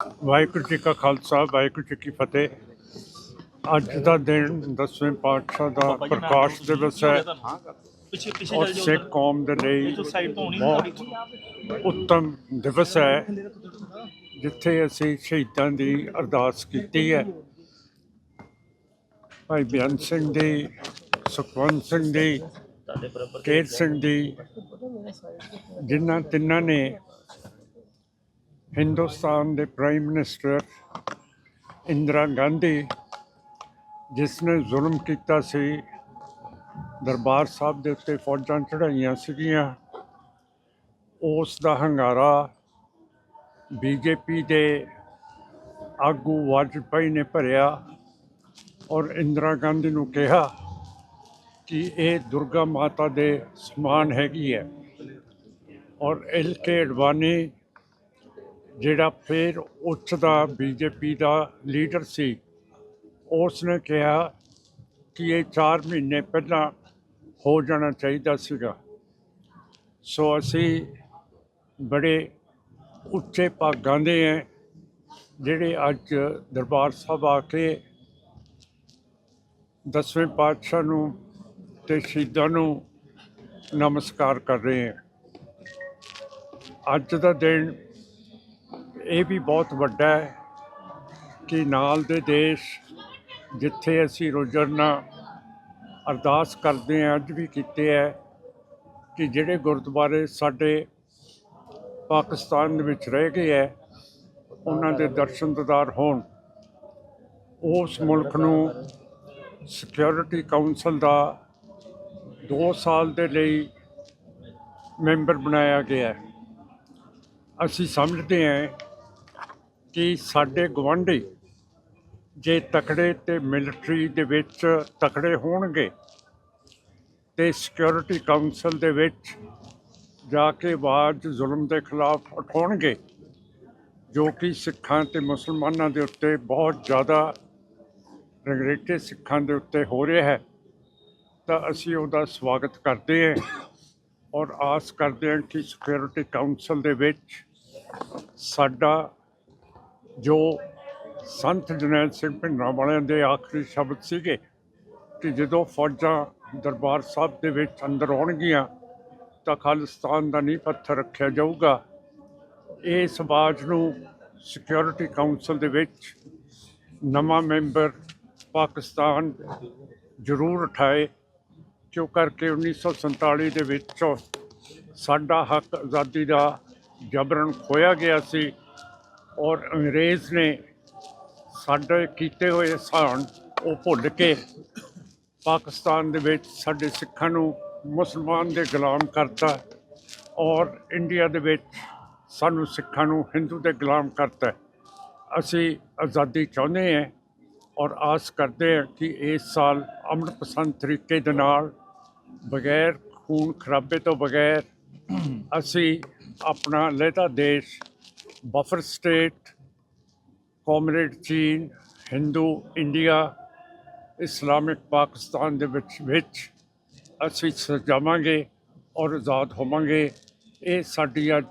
ਵਾਹਿਗੁਰੂ ਜੀ ਕਾ ਖਾਲਸਾ ਵਾਹਿਗੁਰੂ ਜੀ ਕੀ ਫਤਿਹ। ਅੱਜ ਦਾ ਦਿਨ ਦਸਵੇਂ ਪਾਤਸ਼ਾਹ ਦਾ ਪ੍ਰਕਾਸ਼ ਦਿਵਸ ਹੈ। ਪਿੱਛੇ ਪਿੱਛੇ ਔਰ ਸਿੱਖ ਕੌਮ ਦੇ ਲਈ ਬਹੁਤ ਉੱਤਮ ਦਿਵਸ ਹੈ ਜਿੱਥੇ ਅਸੀਂ ਸ਼ਹੀਦਾਂ ਦੀ ਅਰਦਾਸ ਕੀਤੀ ਹੈ। ਭਾਈ ਬੇਅੰਤ ਸਿੰਘ ਦੀ ਸੁਖਵੰਤ ਸਿੰਘ ਦੀ ਕੇਰ ਸਿੰਘ ਦੀ ਜਿਨ੍ਹਾਂ ਤਿੰਨਾਂ ਨੇ ਹਿੰਦੁਸਤਾਨ ਦੇ ਪ੍ਰਾਈਮ ਮਿਨਿਸਟਰ ਇੰਦਰਾ ਗਾਂਧੀ ਜਿਸ ਨੇ ਜ਼ੁਲਮ ਕੀਤਾ ਸੀ ਦਰਬਾਰ ਸਾਹਿਬ ਦੇ ਉੱਤੇ ਫੌਜਾਂ ਚੜਾਈਆਂ ਸੀਗੀਆਂ ਉਸ ਦਾ ਹੰਗਾਰਾ ਬੀਜੇਪੀ ਦੇ ਆਗੂ ਵਾਜਪਾਈ ਨੇ ਭਰਿਆ ਔਰ ਇੰਦਰਾ ਗਾਂਧੀ ਨੂੰ ਕਿਹਾ ਕਿ ਇਹ ਦੁਰਗਾ ਮਾਤਾ ਦੇ ਸਮਾਨ ਹੈਗੀ ਹੈ ਔਰ ਐਲ ਕੇ ਅਡਵਾਨੀ ਜਿਹੜਾ ਫਿਰ ਉੱਚ ਦਾ ਬੀਜੇਪੀ ਦਾ ਲੀਡਰ ਸੀ ਉਸ ਨੇ ਕਿਹਾ ਕਿ ਇਹ 4 ਮਹੀਨੇ ਪਹਿਲਾਂ ਹੋ ਜਾਣਾ ਚਾਹੀਦਾ ਸੀਗਾ। ਸੋ ਅਸੀਂ ਬੜੇ ਉੱਚੇ ਭਾਗਾਂ ਦੇ ਹੈ, ਜਿਹੜੇ ਅੱਜ ਦਰਬਾਰ ਸਾਹਿਬ ਆ ਕੇ ਦਸਵੇਂ ਪਾਤਸ਼ਾਹ ਨੂੰ ਤੇ ਸ਼ਹੀਦਾਂ ਨੂੰ ਨਮਸਕਾਰ ਕਰ ਰਹੇ ਹਾਂ। ਅੱਜ ਦਾ ਦਿਨ ਇਹ ਵੀ ਬਹੁਤ ਵੱਡਾ ਹੈ ਕਿ ਨਾਲ ਦੇ ਦੇਸ਼ ਜਿੱਥੇ ਅਸੀਂ ਰੋਜ਼ਾਨਾ ਅਰਦਾਸ ਕਰਦੇ ਹਾਂ, ਅੱਜ ਵੀ ਕੀਤੇ ਹੈ ਕਿ ਜਿਹੜੇ ਗੁਰਦੁਆਰੇ ਸਾਡੇ ਪਾਕਿਸਤਾਨ ਦੇ ਵਿੱਚ ਰਹਿ ਗਏ ਹੈ, ਉਹਨਾਂ ਦੇ ਦਰਸ਼ਨ ਦਿਦਾਰ ਹੋਣ। ਉਸ ਮੁਲਕ ਨੂੰ ਸਿਕਿਉਰਿਟੀ ਕਾਉਂਸਲ ਦਾ 2 ਸਾਲ ਦੇ ਲਈ ਮੈਂਬਰ ਬਣਾਇਆ ਗਿਆ ਹੈ। ਅਸੀਂ ਸਮਝਦੇ ਹਾਂ ਕਿ ਸਾਡੇ ਗਵਾਂਢੀ ਜੇ ਤਕੜੇ ਤੇ ਮਿਲਟਰੀ ਦੇ ਵਿੱਚ ਤਕੜੇ ਹੋਣਗੇ ਤੇ ਸਿਕਿਉਰਿਟੀ ਕਾਉਂਸਲ ਦੇ ਵਿੱਚ ਜਾ ਕੇ ਆਵਾਜ਼ ਜ਼ੁਲਮ ਦੇ ਖਿਲਾਫ ਉਠਾਉਣਗੇ, ਜੋ ਕਿ ਸਿੱਖਾਂ ਤੇ ਮੁਸਲਮਾਨਾਂ ਦੇ ਉੱਤੇ ਬਹੁਤ ਜ਼ਿਆਦਾ ਰੰਗਰੇਟੇ ਸਿੱਖਾਂ ਦੇ ਉੱਤੇ ਹੋ ਰਿਹਾ ਹੈ, ਤਾਂ ਅਸੀਂ ਉਹਦਾ ਸਵਾਗਤ ਕਰਦੇ ਹਾਂ ਔਰ ਆਸ ਕਰਦੇ ਹਾਂ ਕਿ ਸਿਕਿਉਰਿਟੀ ਕਾਉਂਸਲ ਦੇ ਵਿੱਚ ਸਾਡਾ ਜੋ ਸੰਤ ਜਨੈਲ ਸਿੰਘ ਭਿੰਡਰਾਂ ਵਾਲਿਆਂ ਦੇ ਆਖਰੀ ਸ਼ਬਦ ਸੀਗੇ ਕਿ ਜਦੋਂ ਫੌਜਾਂ ਦਰਬਾਰ ਸਾਹਿਬ ਦੇ ਵਿੱਚ ਅੰਦਰ ਆਉਣਗੀਆਂ ਤਾਂ ਖਾਲਿਸਤਾਨ ਦਾ ਨੀਂਹ ਪੱਥਰ ਰੱਖਿਆ ਜਾਊਗਾ। ਇਸ ਆਵਾਜ਼ ਨੂੰ ਸਿਕਿਉਰਿਟੀ ਕਾਉਂਸਲ ਦੇ ਵਿੱਚ ਨਵਾਂ ਮੈਂਬਰ ਪਾਕਿਸਤਾਨ ਜ਼ਰੂਰ ਉਠਾਏ, ਕਿਉਂ ਕਰਕੇ 1947 ਦੇ ਵਿੱਚ ਸਾਡਾ ਹੱਕ ਆਜ਼ਾਦੀ ਦਾ ਜਬਰਨ ਖੋਇਆ ਗਿਆ ਸੀ। ਔਰ ਅੰਗਰੇਜ਼ ਨੇ ਸਾਡੇ ਕੀਤੇ ਹੋਏ ਸਾਨ ਉਹ ਭੁੱਲ ਕੇ ਪਾਕਿਸਤਾਨ ਦੇ ਵਿੱਚ ਸਾਡੇ ਸਿੱਖਾਂ ਨੂੰ ਮੁਸਲਮਾਨ ਦੇ ਗੁਲਾਮ ਕਰਤਾ ਔਰ ਇੰਡੀਆ ਦੇ ਵਿੱਚ ਸਾਨੂੰ ਸਿੱਖਾਂ ਨੂੰ ਹਿੰਦੂ ਦੇ ਗੁਲਾਮ ਕਰਤਾ। ਅਸੀਂ ਆਜ਼ਾਦੀ ਚਾਹੁੰਦੇ ਹਾਂ ਔਰ ਆਸ ਕਰਦੇ ਹਾਂ ਕਿ ਇਸ ਸਾਲ ਅਮਨ ਪਸੰਦ ਤਰੀਕੇ ਦੇ ਨਾਲ ਬਗੈਰ ਖੂਨ ਖਰਾਬੇ ਤੋਂ ਬਗੈਰ ਅਸੀਂ ਆਪਣਾ ਲਹਿਦਾ ਦੇਸ਼ ਬਫਰ ਸਟੇਟ ਕਮਰੇਡ ਚੀਨ ਹਿੰਦੂ ਇੰਡੀਆ ਇਸਲਾਮਿਕ ਪਾਕਿਸਤਾਨ ਦੇ ਵਿੱਚ ਵਿੱਚ ਅਸੀਂ ਸਜਾਵਾਂਗੇ ਔਰ ਆਜ਼ਾਦ ਹੋਵਾਂਗੇ। ਇਹ ਸਾਡੀ ਅੱਜ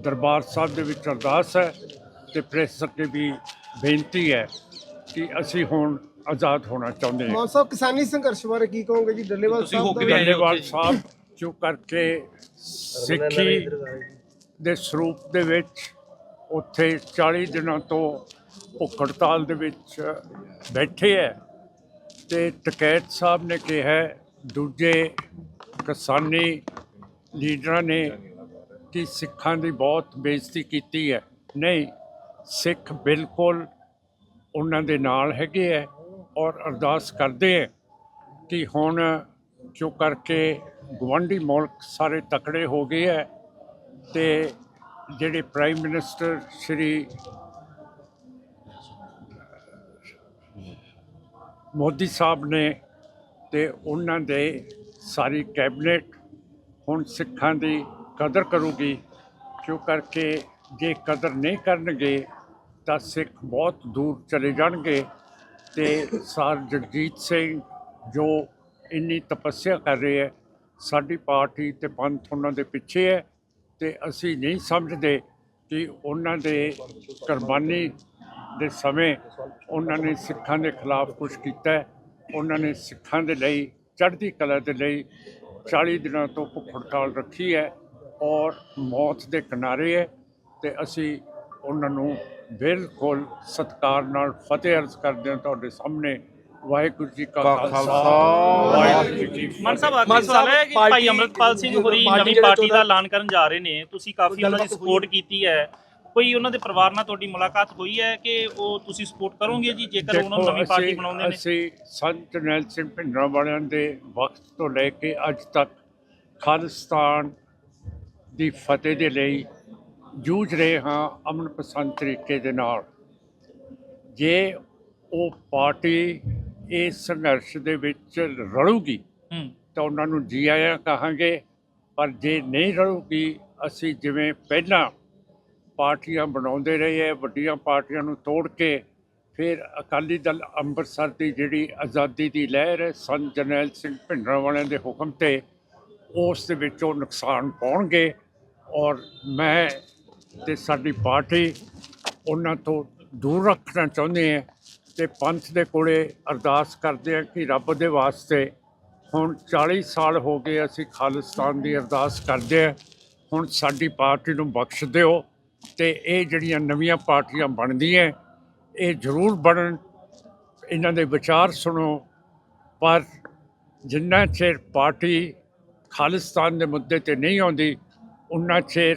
ਦਰਬਾਰ ਸਾਹਿਬ ਦੇ ਵਿੱਚ ਅਰਦਾਸ ਹੈ ਤੇ ਪ੍ਰੈਸ ਅੱਗੇ ਵੀ ਬੇਨਤੀ ਹੈ ਕਿ ਅਸੀਂ ਹੁਣ ਆਜ਼ਾਦ ਹੋਣਾ ਚਾਹੁੰਦੇ ਹਾਂ। ਮਾਨ ਸਾਹਿਬ ਕਿਸਾਨੀ ਸੰਘਰਸ਼ ਬਾਰੇ ਕੀ ਕਹੋਗੇ ਜੀ? ਡੱਲੇਵਾਲ ਤੁਸੀਂ ਹੋ ਸਾਹਿਬ ਕੇ ਦਾ ਧੰਨਵਾਦ ਸਾਹਿਬ ਜੋ ਕਰਕੇ ਸਿੱਖੀ ਦੇ ਸਰੂਪ ਦੇ ਵਿੱਚ ਉੱਥੇ 40 ਦਿਨਾਂ ਤੋਂ ਭੁੱਖ ਹੜਤਾਲ ਦੇ ਵਿੱਚ ਬੈਠੇ ਹੈ ਤੇ ਟਕੈਤ ਸਾਹਿਬ ਨੇ ਕਿਹਾ ਦੂਜੇ ਕਿਸਾਨੀ ਲੀਡਰਾਂ ਨੇ ਕਿ ਸਿੱਖਾਂ ਦੀ ਬਹੁਤ ਬੇਇੱਜ਼ਤੀ ਕੀਤੀ ਹੈ। ਨਹੀਂ, ਸਿੱਖ ਬਿਲਕੁਲ ਉਹਨਾਂ ਦੇ ਨਾਲ ਹੈਗੇ ਹੈ ਔਰ ਅਰਦਾਸ ਕਰਦੇ ਹੈ ਕਿ ਹੁਣ ਜੋ ਕਰਕੇ ਗਵਾਂਢੀ ਮੁਲਕ ਸਾਰੇ ਤਕੜੇ ਹੋ ਗਏ ਹੈ ਤੇ ਜਿਹੜੇ ਪ੍ਰਾਈਮ ਮਿਨਿਸਟਰ ਸ਼੍ਰੀ ਮੋਦੀ ਸਾਹਿਬ ਨੇ ਤੇ ਉਹਨਾਂ ਦੇ ਸਾਰੀ ਕੈਬਨਿਟ ਹੁਣ ਸਿੱਖਾਂ ਦੀ ਕਦਰ ਕਰੂਗੀ, ਕਿਉਂ ਕਰਕੇ ਜੇ ਕਦਰ ਨਹੀਂ ਕਰਨਗੇ ਤਾਂ ਸਿੱਖ ਬਹੁਤ ਦੂਰ ਚਲੇ ਜਾਣਗੇ ਤੇ ਸਰ ਜਗਜੀਤ ਸਿੰਘ ਜੋ ਇੰਨੀ ਤਪੱਸਿਆ ਕਰ ਰਹੇ ਹੈ, ਸਾਡੀ ਪਾਰਟੀ ਤੇ ਪੰਥ ਉਹਨਾਂ ਦੇ ਪਿੱਛੇ ਹੈ ਤੇ ਅਸੀਂ ਨਹੀਂ ਸਮਝਦੇ ਕਿ ਉਹਨਾਂ ਦੇ ਕੁਰਬਾਨੀ ਦੇ ਸਮੇਂ ਉਹਨਾਂ ਨੇ ਸਿੱਖਾਂ ਦੇ ਖਿਲਾਫ ਕੁਝ ਕੀਤਾ ਉਹਨਾਂ ਨੇ ਸਿੱਖਾਂ ਦੇ ਲਈ, ਚੜ੍ਹਦੀ ਕਲਾ ਦੇ ਲਈ 40 ਦਿਨਾਂ ਤੋਂ ਭੁੱਖ ਹੜਤਾਲ ਰੱਖੀ ਹੈ ਔਰ ਮੌਤ ਦੇ ਕਿਨਾਰੇ ਹੈ ਤੇ ਅਸੀਂ ਉਹਨਾਂ ਨੂੰ ਬਿਲਕੁਲ ਸਤਿਕਾਰ ਨਾਲ ਫਤਿਹ ਅਰਜ਼ ਕਰਦੇ ਹਾਂ ਤੁਹਾਡੇ ਸਾਹਮਣੇ। ਵਾਹਿਗੁਰੂ ਜੀ ਕਾ ਖਾਲਸਾ ਵਾਹਿਗੁਰੂ ਜੀ ਕੀ ਮਨ ਸਾਹਿਬ ਫਤਿਹ ਆਖਰੀ ਸਵਾਲ ਹੈ ਕਿ ਭਾਈ ਅਮਰਤਪਾਲ ਸਿੰਘ ਹੋਰੀ ਨਵੀਂ ਪਾਰਟੀ ਦਾ ਐਲਾਨ ਕਰਨ ਜਾ ਰਹੇ ਨੇ ਤੁਸੀਂ ਕਾਫੀ ਉਹਨਾਂ ਦੀ ਸਪੋਰਟ ਕੀਤੀ ਹੈ। ਕੋਈ ਉਹਨਾਂ ਦੇ ਪਰਿਵਾਰ ਨਾਲ ਤੁਹਾਡੀ ਮੁਲਾਕਾਤ ਹੋਈ ਹੈ ਕਿ ਉਹ ਤੁਸੀਂ ਸਪੋਰਟ ਕਰੋਗੇ ਜੀ ਜੇਕਰ ਉਹਨਾਂ ਨੂੰ ਨਵੀਂ ਪਾਰਟੀ ਬਣਾਉਂਦੇ ਨੇ? ਅਸੀਂ ਸੰਤ ਜਰਨੈਲ ਸਿੰਘ ਭਿੰਡਰਾਂ ਵਾਲਿਆਂ ਦੇ ਵਕਤ ਤੋਂ ਲੈ ਕੇ ਅੱਜ ਤੱਕ ਖਾਲਿਸਤਾਨ ਦੀ ਫਤਿਹ ਦੇ ਲਈ ਜੂਝ ਰਹੇ ਹਾਂ ਅਮਨ ਪਸੰਦ ਤਰੀਕੇ ਦੇ ਨਾਲ। ਜੇ ਉਹ ਪਾਰਟੀ ਇਸ ਸੰਘਰਸ਼ ਦੇ ਵਿੱਚ ਰਲੂਗੀ ਤਾਂ ਉਹਨਾਂ ਨੂੰ ਜੀ ਆਇਆਂ ਕਹਾਂਗੇ। ਪਰ ਜੇ ਨਹੀਂ ਰਲੂਗੀ ਅਸੀਂ ਜਿਵੇਂ ਪਹਿਲਾਂ ਪਾਰਟੀਆਂ ਬਣਾਉਂਦੇ ਰਹੇ ਹੈ ਵੱਡੀਆਂ ਪਾਰਟੀਆਂ ਨੂੰ ਤੋੜ ਕੇ ਫਿਰ ਅਕਾਲੀ ਦਲ ਅੰਮ੍ਰਿਤਸਰ ਦੀ ਜਿਹੜੀ ਆਜ਼ਾਦੀ ਦੀ ਲਹਿਰ ਹੈ ਸੰਤ ਜਰਨੈਲ ਸਿੰਘ ਭਿੰਡਰਾਂ ਵਾਲਿਆਂ ਦੇ ਹੁਕਮ ਤੇ ਉਸ ਦੇ ਵਿੱਚ ਉਹ ਨੁਕਸਾਨ ਪਾਉਣਗੇ। ਔਰ ਮੈਂ ਤੇ ਸਾਡੀ ਪਾਰਟੀ ਉਹਨਾਂ ਤੋਂ ਦੂਰ ਰੱਖਣਾ ਚਾਹੁੰਦੇ ਹਾਂ। ਤੇ ਪੰਥ ਦੇ ਕੋਲੇ ਅਰਦਾਸ ਕਰਦੇ ਹਾਂ ਕਿ ਰੱਬ ਦੇ ਵਾਸਤੇ ਹੁਣ 40 ਸਾਲ ਹੋ ਗਏ ਅਸੀਂ ਖਾਲਿਸਤਾਨ ਦੀ ਅਰਦਾਸ ਕਰਦੇ ਹਾਂ। ਹੁਣ ਸਾਡੀ ਪਾਰਟੀ ਨੂੰ ਬਖਸ਼ ਦਿਓ ਤੇ ਇਹ ਜਿਹੜੀਆਂ ਨਵੀਆਂ ਪਾਰਟੀਆਂ ਬਣਦੀਆਂ, ਇਹ ਜ਼ਰੂਰ ਬਣਨ। ਇਹਨਾਂ ਦੇ ਵਿਚਾਰ ਸੁਣੋ। ਪਰ ਜਿੰਨਾ ਚਿਰ ਪਾਰਟੀ ਖਾਲਿਸਤਾਨ ਦੇ ਮੁੱਦੇ ਤੇ ਨਹੀਂ ਆਉਂਦੀ, ਉਨਾ ਚਿਰ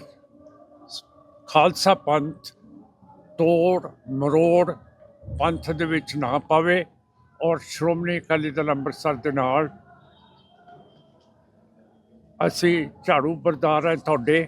ਖਾਲਸਾ ਪੰਥ ਤੋੜ ਮਰੋੜ ਪੰਥ ਦੇ ਵਿੱਚ ਨਾ ਪਾਵੇ ਔਰ ਸ਼੍ਰੋਮਣੀ ਅਕਾਲੀ ਦਲ ਅੰਮ੍ਰਿਤਸਰ ਦੇ ਨਾਲ ਅਸੀਂ ਝਾੜੂ ਬਰਦਾਰ ਹੈ ਤੁਹਾਡੇ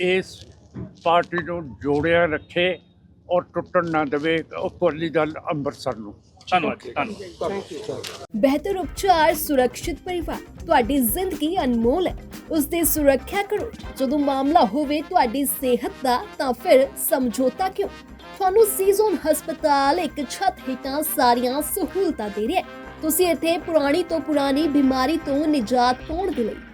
ਇਸ ਪਾਰਟੀ ਨੂੰ ਜੋੜਿਆ ਰੱਖੇ ਔਰ ਟੁੱਟਣ ਨਾ ਦੇਵੇ ਅਕਾਲੀ ਦਲ ਅੰਮ੍ਰਿਤਸਰ ਨੂੰ। ਧੰਨਵਾਦ ਜੀ। ਧੰਨਵਾਦ। ਬਿਹਤਰ ਉਪਚਾਰ ਸੁਰੱਖਿਅਤ ਪਰਿਵਾਰ ਤੁਹਾਡੀ ਜ਼ਿੰਦਗੀ ਅਨਮੋਲ ਹੈ। ਉਸ ਦੀ ਸੁਰੱਖਿਆ ਕਰੋ। ਜਦੋਂ ਮਾਮਲਾ ਹੋਵੇ ਤੁਹਾਡੀ ਸਿਹਤ ਦਾ ਤਾਂ ਫਿਰ ਸਮਝੌਤਾ ਕਿਉਂ? ਤੁਹਾਨੂੰ ਸੀਜ਼ਨ ਹਸਪਤਾਲ ਇੱਕ ਛੱਤ ਹੇਠਾਂ ਸਾਰੀਆਂ ਸਹੂਲਤਾਂ ਦੇ ਰਿਹਾ ਹੈ। ਤੁਸੀਂ ਇੱਥੇ ਪੁਰਾਣੀ ਤੋਂ ਪੁਰਾਣੀ ਬਿਮਾਰੀ ਤੋਂ ਨਿਜਾਤ ਪਾਉਣ ਦੇ ਲਈ